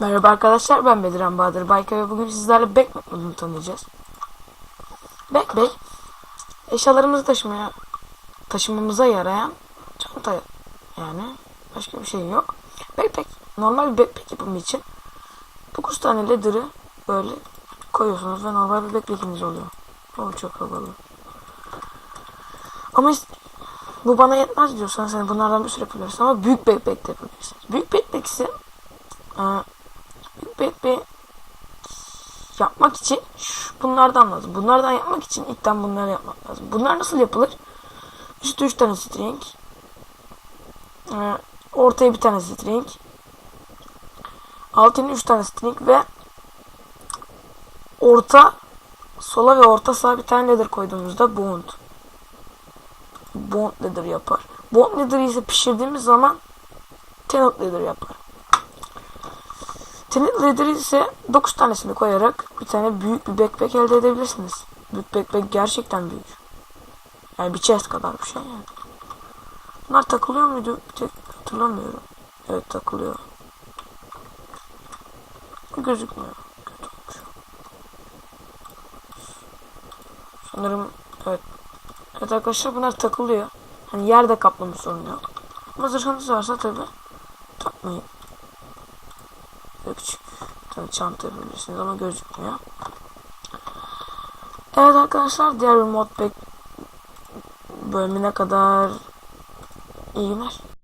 Merhaba arkadaşlar ben Bediran Bahadır Bayka ve bugün sizlerle backpack modunu tanıyacağız. Backpack eşyalarımızı taşımaya taşımamıza yarayan çanta yani başka bir şey yok. Backpack normal bir backpack yapımı için 9 tane leather'ı böyle koyuyorsunuz ve normal bir backpack'iniz oluyor. O çok havalı. Ama bu bana yetmez diyorsan sen bunlardan bir sürü yapabilirsin ama büyük backpack de yapabilirsin. Büyük backpack ise e, büyük backpack yapmak için bunlardan lazım. Bunlardan yapmak için ilkten bunları yapmak lazım. Bunlar nasıl yapılır? Üstü 3 tane string. E, ortaya bir tane string. Altına 3 tane string ve orta sola ve orta sağa bir tane leather koyduğumuzda bond. Bond leather yapar. Bond leather ise pişirdiğimiz zaman tenet leather yapar. Leather ise 9 tanesini koyarak bir tane büyük bir backpack elde edebilirsiniz. Büyük backpack gerçekten büyük. Yani bir chest kadar bir şey yani. Bunlar takılıyor muydu? Bir tek hatırlamıyorum. Evet takılıyor. Gözükmüyor. Kötü olmuş. Sanırım evet. Evet arkadaşlar bunlar takılıyor. Hani yerde kaplama sorunu yok. Ama varsa tabi takmayın. Bir tane çanta yapabilirsiniz ama gözükmüyor. Evet arkadaşlar diğer bir modpack bölümüne kadar iyi günler.